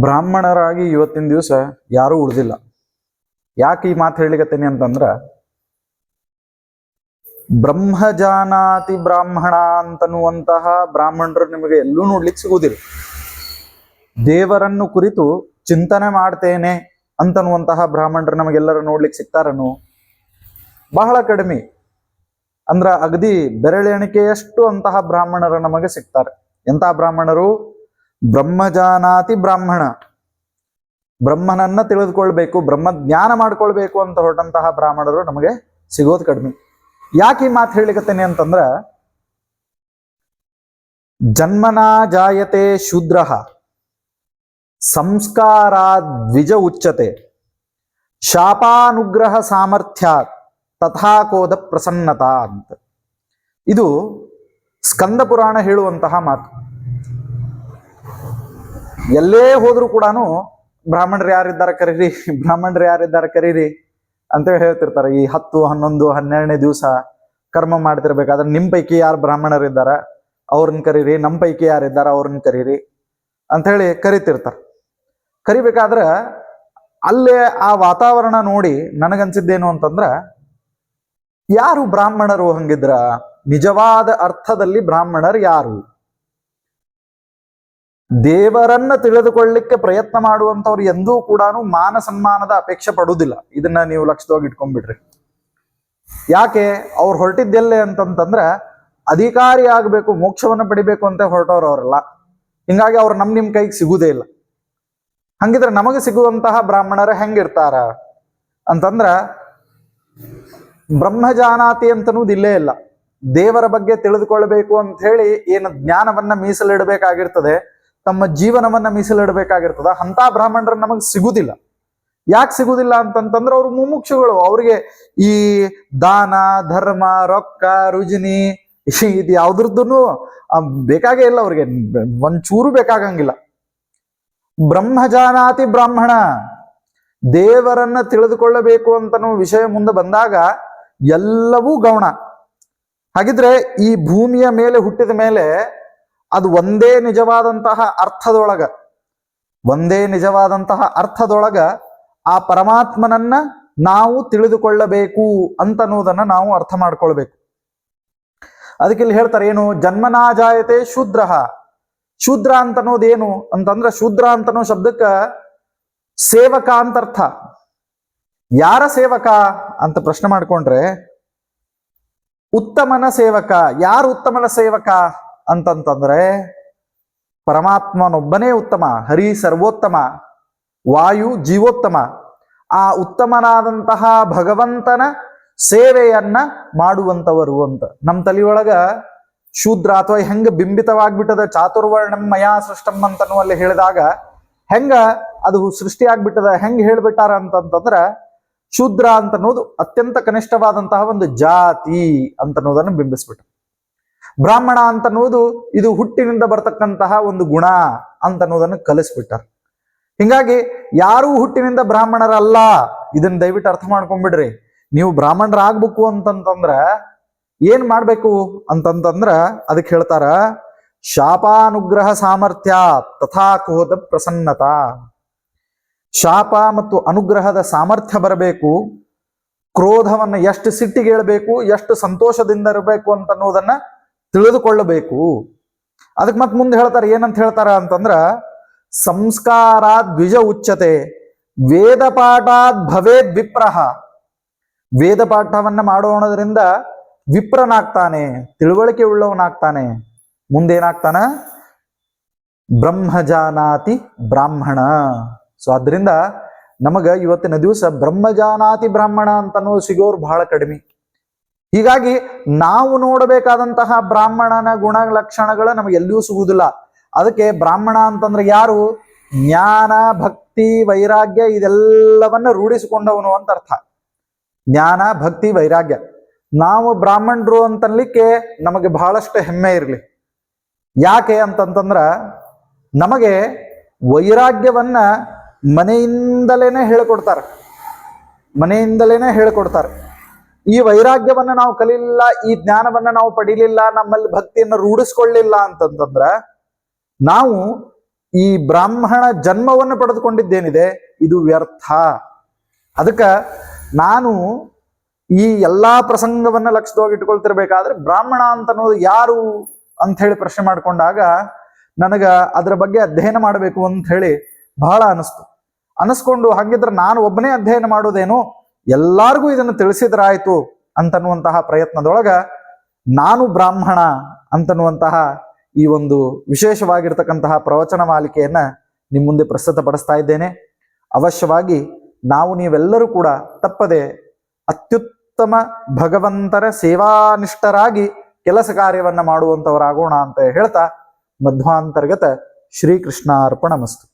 ಬ್ರಾಹ್ಮಣರಾಗಿ ಇವತ್ತಿನ ದಿವಸ ಯಾರೂ ಉಳಿದಿಲ್ಲ. ಯಾಕೆ ಈ ಮಾತು ಹೇಳಿಕತ್ತೇನೆ ಅಂತಂದ್ರ, ಬ್ರಹ್ಮಜಾನಾತಿ ಬ್ರಾಹ್ಮಣ ಅಂತನ್ನುವಂತಹ ಬ್ರಾಹ್ಮಣರು ನಿಮಗೆ ಎಲ್ಲೂ ನೋಡ್ಲಿಕ್ಕೆ ಸಿಗುವುದಿಲ್ಲ ದೇವರನ್ನು ಕುರಿತು ಚಿಂತನೆ ಮಾಡ್ತೇನೆ ಅಂತನ್ನುವಂತಹ ಬ್ರಾಹ್ಮಣರು ನಮಗೆಲ್ಲರೂ ನೋಡ್ಲಿಕ್ಕೆ ಸಿಗ್ತಾರನು ಬಹಳ ಕಡಿಮೆ. ಅಂದ್ರ ಅಗದಿ ಬೆರಳೆಣಿಕೆಯಷ್ಟು ಅಂತಹ ಬ್ರಾಹ್ಮಣರು ನಮಗೆ ಸಿಗ್ತಾರೆ. ಎಂತಹ ಬ್ರಾಹ್ಮಣರು? ಬ್ರಹ್ಮಜಾನಾತಿ ಬ್ರಾಹ್ಮಣ. ಬ್ರಹ್ಮನನ್ನ ತಿಳಿದುಕೊಳ್ಬೇಕು, ಬ್ರಹ್ಮ ಜ್ಞಾನ ಮಾಡ್ಕೊಳ್ಬೇಕು ಅಂತ ಹೊರಟಂತಹ ಬ್ರಾಹ್ಮಣರು ನಮಗೆ ಸಿಗೋದು ಕಡಿಮೆ. ಯಾಕೆ ಈ ಮಾತು ಹೇಳಿಕತ್ತೇನೆ ಅಂತಂದ್ರ, ಜನ್ಮನಾ ಜಾಯತೆ ಶೂದ್ರ, ಸಂಸ್ಕಾರ ದ್ವಿಜ ಉಚ್ಚತೆ, ಶಾಪಾನುಗ್ರಹ ಸಾಮರ್ಥ್ಯ ತಥಾಕೋದ ಪ್ರಸನ್ನತಾ ಅಂತ. ಇದು ಸ್ಕಂದ ಪುರಾಣ ಹೇಳುವಂತಹ ಮಾತು. ಎಲ್ಲೇ ಹೋದ್ರು ಕೂಡ ಬ್ರಾಹ್ಮಣರು ಯಾರಿದ್ದಾರೆ ಕರೀರಿ, ಬ್ರಾಹ್ಮಣರು ಯಾರಿದ್ದಾರೆ ಕರೀರಿ ಅಂತೇಳಿ ಹೇಳ್ತಿರ್ತಾರೆ. ಈ ಹತ್ತು, ಹನ್ನೊಂದು, ಹನ್ನೆರಡನೇ ದಿವಸ ಕರ್ಮ ಮಾಡ್ತಿರ್ಬೇಕಾದ್ರೆ ನಿಮ್ಮ ಪೈಕಿ ಯಾರು ಬ್ರಾಹ್ಮಣರಿದ್ದಾರ ಅವ್ರನ್ನ ಕರೀರಿ ನಮ್ಮ ಪೈಕಿ ಯಾರಿದ್ದಾರ ಅವ್ರನ್ನ ಕರೀರಿ ಹೇಳಿ ಕರಿತಿರ್ತಾರೆ. ಕರಿಬೇಕಾದ್ರೆ ಅಲ್ಲೇ ಆ ವಾತಾವರಣ ನೋಡಿ ನನಗನ್ಸಿದ್ದೇನು ಅಂತಂದ್ರ, ಯಾರು ಬ್ರಾಹ್ಮಣರು ಹಂಗಿದ್ರ? ನಿಜವಾದ ಅರ್ಥದಲ್ಲಿ ಬ್ರಾಹ್ಮಣರು ಯಾರು? ದೇವರನ್ನ ತಿಳಿದುಕೊಳ್ಳಿಕ್ಕೆ ಪ್ರಯತ್ನ ಮಾಡುವಂಥವ್ರು ಎಂದೂ ಕೂಡ ಮಾನ ಸನ್ಮಾನದ ಅಪೇಕ್ಷೆ ಪಡುವುದಿಲ್ಲ. ಇದನ್ನ ನೀವು ಲಕ್ಷದವಾಗಿ ಇಟ್ಕೊಂಡ್ಬಿಡ್ರಿ. ಯಾಕೆ? ಅವ್ರು ಹೊರಟಿದ್ದೆಲ್ಲೇ ಅಂತಂತಂದ್ರ, ಅಧಿಕಾರಿ ಆಗ್ಬೇಕು, ಮೋಕ್ಷವನ್ನ ಪಡಿಬೇಕು ಅಂತ ಹೊರಟವ್ರು ಅವರೆಲ್ಲ. ಹಿಂಗಾಗಿ ಅವ್ರು ನಮ್ ನಿಮ್ ಕೈಗೆ ಸಿಗುವುದೇ ಇಲ್ಲ. ಹಂಗಿದ್ರೆ ನಮಗೆ ಸಿಗುವಂತಹ ಬ್ರಾಹ್ಮಣರು ಹೆಂಗಿರ್ತಾರ? ಅಂತಂದ್ರ, ಬ್ರಹ್ಮಜಾನಾತಿ ಅಂತನೂದು ಇಲ್ಲೇ ಇಲ್ಲ. ದೇವರ ಬಗ್ಗೆ ತಿಳಿದುಕೊಳ್ಬೇಕು ಅಂತ ಹೇಳಿ ಏನು ಜ್ಞಾನವನ್ನ ಮೀಸಲಿಡಬೇಕಾಗಿರ್ತದೆ. ತಮ್ಮ ಜೀವನವನ್ನ ಮೀಸಲಿಡಬೇಕಾಗಿರ್ತದ ಅಂತ ಬ್ರಾಹ್ಮಣರ ನಮಗೆ ಸಿಗುದಿಲ್ಲ. ಯಾಕೆ ಸಿಗುದಿಲ್ಲ ಅಂತಂತಂದ್ರೆ ಅವ್ರು ಮುಮುಕ್ಷುಗಳು, ಅವ್ರಿಗೆ ಈ ದಾನ, ಧರ್ಮ, ರೊಕ್ಕ, ರುಜಿನಿ ಇದು ಯಾವ್ದ್ರದ್ದು ಬೇಕಾಗೇ ಇಲ್ಲ ಅವ್ರಿಗೆ, ಒಂಚೂರು ಬೇಕಾಗಂಗಿಲ್ಲ. ಬ್ರಹ್ಮಜಾನಾತಿ ಬ್ರಾಹ್ಮಣ, ದೇವರನ್ನ ತಿಳಿದುಕೊಳ್ಳಬೇಕು ಅಂತನೋ ವಿಷಯ ಮುಂದೆ ಬಂದಾಗ ಎಲ್ಲವೂ ಗೌಣ. ಹಾಗಿದ್ರೆ ಈ ಭೂಮಿಯ ಮೇಲೆ ಹುಟ್ಟಿದ ಮೇಲೆ ಅದು ಒಂದೇ ನಿಜವಾದಂತಹ ಅರ್ಥದೊಳಗ, ಒಂದೇ ನಿಜವಾದಂತಹ ಅರ್ಥದೊಳಗ ಆ ಪರಮಾತ್ಮನನ್ನ ನಾವು ತಿಳಿದುಕೊಳ್ಳಬೇಕು ಅಂತನ್ನುವುದನ್ನ ನಾವು ಅರ್ಥ ಮಾಡ್ಕೊಳ್ಬೇಕು. ಅದಕ್ಕೆ ಇಲ್ಲಿ ಹೇಳ್ತಾರೆ ಏನು? ಜನ್ಮನಾಜಾಯತೆ ಶೂದ್ರ. ಶೂದ್ರ ಅಂತ ಅನ್ನೋದೇನು ಅಂತಂದ್ರ ಶೂದ್ರ ಅಂತನೋ ಶಬ್ದಕ್ಕ ಸೇವಕ ಅಂತ ಅರ್ಥ ಯಾರ ಸೇವಕ ಅಂತ ಪ್ರಶ್ನೆ ಮಾಡ್ಕೊಂಡ್ರೆ, ಉತ್ತಮನ ಸೇವಕ. ಯಾರು ಉತ್ತಮನ ಸೇವಕ? ಅಂತಂತಂದ್ರೆ ಪರಮಾತ್ಮನೊಬ್ಬನೇ ಉತ್ತಮ, ಹರಿ ಸರ್ವೋತ್ತಮ, ವಾಯು ಜೀವೋತ್ತಮ. ಆ ಉತ್ತಮನಾದಂತಹ ಭಗವಂತನ ಸೇವೆಯನ್ನ ಮಾಡುವಂತವರು ಅಂತ. ನಮ್ಮ ತಲೆಯೊಳಗ ಶೂದ್ರ ಅಥವಾ ಹೆಂಗ ಬಿಂಬಿತವಾಗ್ಬಿಟ್ಟದ ಚಾತುರ್ವರ್ಣಂ ಮಯಾ ಸೃಷ್ಟಂ ಅಂತನ್ನುವಲ್ಲಿ ಹೇಳಿದಾಗ ಹೆಂಗ ಅದು ಸೃಷ್ಟಿ ಆಗ್ಬಿಟ್ಟದ, ಹೆಂಗ ಹೇಳ್ಬಿಟ್ಟಾರ ಅಂತಂತಂದ್ರ ಶೂದ್ರ ಅಂತ ಅನ್ನೋದು ಅತ್ಯಂತ ಕನಿಷ್ಠವಾದಂತಹ ಒಂದು ಜಾತಿ ಅಂತನ್ನೋದನ್ನು ಬಿಂಬಿಸ್ಬಿಟ್ಟು ಬ್ರಾಹ್ಮಣ ಅಂತ ಅನ್ನೋದು ಇದು ಹುಟ್ಟಿನಿಂದ ಬರ್ತಕ್ಕಂತಹ ಒಂದು ಗುಣ ಅಂತ ಅನ್ನೋದನ್ನು ಕಲಿಸ್ಬಿಟ್ಟಾರ. ಹಿಂಗಾಗಿ ಯಾರೂ ಹುಟ್ಟಿನಿಂದ ಬ್ರಾಹ್ಮಣರಲ್ಲ. ಇದನ್ನ ದಯವಿಟ್ಟು ಅರ್ಥ ಮಾಡ್ಕೊಂಡ್ಬಿಡ್ರಿ. ನೀವು ಬ್ರಾಹ್ಮಣರಾಗ್ಬೇಕು ಅಂತಂತಂದ್ರ ಏನ್ ಮಾಡ್ಬೇಕು ಅಂತಂತಂದ್ರ ಅದಕ್ಕೆ ಹೇಳ್ತಾರ, ಶಾಪಾನುಗ್ರಹ ಸಾಮರ್ಥ್ಯ ತಥಾಕೋದ ಪ್ರಸನ್ನತಾ. ಶಾಪ ಮತ್ತು ಅನುಗ್ರಹದ ಸಾಮರ್ಥ್ಯ ಬರಬೇಕು, ಕ್ರೋಧವನ್ನ ಎಷ್ಟು ಸಿಟ್ಟಿಗೆ ಹೇಳ್ಬೇಕು ಎಷ್ಟು ಸಂತೋಷದಿಂದ ಇರಬೇಕು ಅಂತ ಅನ್ನೋದನ್ನ ತಿಳಿದುಕೊಳ್ಳಬೇಕು. ಅದಕ್ಕೆ ಮತ್ತೆ ಮುಂದೆ ಹೇಳ್ತಾರೆ, ಏನಂತ ಹೇಳ್ತಾರ ಅಂತಂದ್ರ, ಸಂಸ್ಕಾರಾದ್ ದ್ವಿಜ ಉಚ್ಚತೆ, ವೇದ ಪಾಠಾದ್ ಭವೇದ್ ವಿಪ್ರಹ. ವೇದ ಪಾಠವನ್ನ ಮಾಡೋಣದ್ರಿಂದ ವಿಪ್ರನಾಗ್ತಾನೆ, ತಿಳುವಳಿಕೆ ಉಳ್ಳವನಾಗ್ತಾನೆ. ಮುಂದೇನಾಗ್ತಾನ? ಬ್ರಹ್ಮಜಾನಾತಿ ಬ್ರಾಹ್ಮಣ. ಸೊ ಅದರಿಂದ ನಮಗ ಇವತ್ತಿನ ದಿವಸ ಬ್ರಹ್ಮಜಾನಾತಿ ಬ್ರಾಹ್ಮಣ ಅಂತನೋ ಸಿಗೋರು ಬಹಳ ಕಡಿಮೆ. ಹೀಗಾಗಿ ನಾವು ನೋಡಬೇಕಾದಂತಹ ಬ್ರಾಹ್ಮಣನ ಗುಣ ಲಕ್ಷಣಗಳು ನಮಗೆ ಎಲ್ಲಿಯೂ ಸಿಗುವುದಿಲ್ಲ. ಅದಕ್ಕೆ ಬ್ರಾಹ್ಮಣ ಅಂತಂದ್ರೆ ಯಾರು? ಜ್ಞಾನ, ಭಕ್ತಿ, ವೈರಾಗ್ಯ ಇದೆಲ್ಲವನ್ನ ರೂಢಿಸಿಕೊಂಡವನು ಅಂತ ಅರ್ಥ. ಜ್ಞಾನ, ಭಕ್ತಿ, ವೈರಾಗ್ಯ. ನಾವು ಬ್ರಾಹ್ಮಣರು ಅಂತನ್ಲಿಕ್ಕೆ ನಮಗೆ ಬಹಳಷ್ಟು ಹೆಮ್ಮೆ ಇರಲಿ. ಯಾಕೆ ಅಂತಂತಂದ್ರ ನಮಗೆ ವೈರಾಗ್ಯವನ್ನ ಮನೆಯಿಂದಲೇನೆ ಹೇಳಿಕೊಡ್ತಾರೆ. ಮನೆಯಿಂದಲೇನೆ ಹೇಳಿಕೊಡ್ತಾರೆ. ಈ ವೈರಾಗ್ಯವನ್ನ ನಾವು ಕಲೀಲಿಲ್ಲ, ಈ ಜ್ಞಾನವನ್ನ ನಾವು ಪಡೀಲಿಲ್ಲ, ನಮ್ಮಲ್ಲಿ ಭಕ್ತಿಯನ್ನು ರೂಢಿಸ್ಕೊಳ್ಳಿಲ್ಲ ಅಂತಂತಂದ್ರ, ನಾವು ಈ ಬ್ರಾಹ್ಮಣ ಜನ್ಮವನ್ನು ಪಡೆದುಕೊಂಡಿದ್ದೇನಿದೆ, ಇದು ವ್ಯರ್ಥ. ಅದಕ್ಕ ನಾನು ಈ ಎಲ್ಲಾ ಪ್ರಸಂಗವನ್ನ ಲಕ್ಷದವಾಗಿ ಇಟ್ಕೊಳ್ತಿರ್ಬೇಕಾದ್ರೆ ಬ್ರಾಹ್ಮಣ ಅಂತ ಅನ್ನೋದು ಯಾರು ಅಂತ ಹೇಳಿ ಪ್ರಶ್ನೆ ಮಾಡ್ಕೊಂಡಾಗ ನನಗ ಅದರ ಬಗ್ಗೆ ಅಧ್ಯಯನ ಮಾಡಬೇಕು ಅಂತ ಹೇಳಿ ಬಹಳ ಅನಿಸ್ತು. ಅನಿಸ್ಕೊಂಡು ಹಾಗಿದ್ರೆ ನಾನು ಒಬ್ಬನೇ ಅಧ್ಯಯನ ಮಾಡೋದೇನು? ಎಲ್ಲಾರ್ಗೂ ಇದನ್ನು ತಿಳಿಸಿದ್ರಾಯ್ತು ಅಂತನ್ನುವಂತಹ ಪ್ರಯತ್ನದೊಳಗ ನಾನು ಬ್ರಾಹ್ಮಣ ಅಂತನ್ನುವಂತಹ ಈ ಒಂದು ವಿಶೇಷವಾಗಿರ್ತಕ್ಕಂತಹ ಪ್ರವಚನ ಮಾಲಿಕೆಯನ್ನ ನಿಮ್ಮ ಮುಂದೆ ಪ್ರಸ್ತುತಪಡಿಸ್ತಾ ಇದ್ದೇನೆ. ಅವಶ್ಯವಾಗಿ ನಾವು ನೀವೆಲ್ಲರೂ ಕೂಡ ತಪ್ಪದೆ ಅತ್ಯುತ್ತಮ ಭಗವಂತರ ಸೇವಾನಿಷ್ಠರಾಗಿ ಕೆಲಸ ಕಾರ್ಯವನ್ನ ಮಾಡುವಂತವರಾಗೋಣ ಅಂತ ಹೇಳ್ತಾ ಮಧ್ವಾಂತರ್ಗತ ಶ್ರೀಕೃಷ್ಣಾರ್ಪಣ ಮಸ್ತು